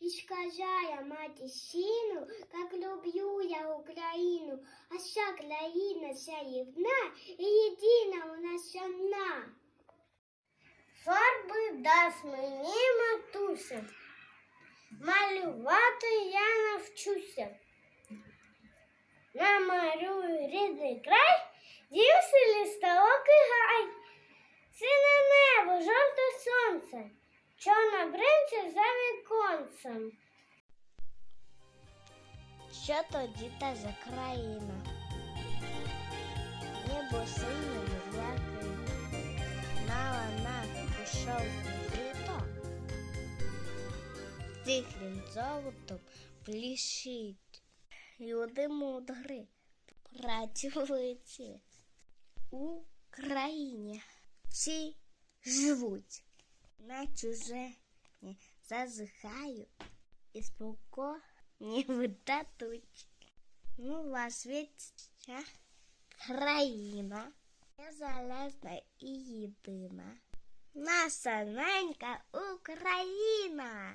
Искажая мать сину, как люблю я Украину, а вся країна вся єдна, і єдина у нас одна. Фарби дасть мені матуся, малювати я навчуся. Намалюю рідний край, дівся листовок і гай. Сине небо, жовте сонце, Чорна бринця за віконцем. Що тоді та за країна? Небо синє м'яке, на вона пішов літо. Тихим золотом блищить. Люди мудрі, працюють у країні. Всі живуть на чужині, зазихають і споко не видадуть. Ну, вас вічна країна незалежна і єдина. Наша ненька Україна.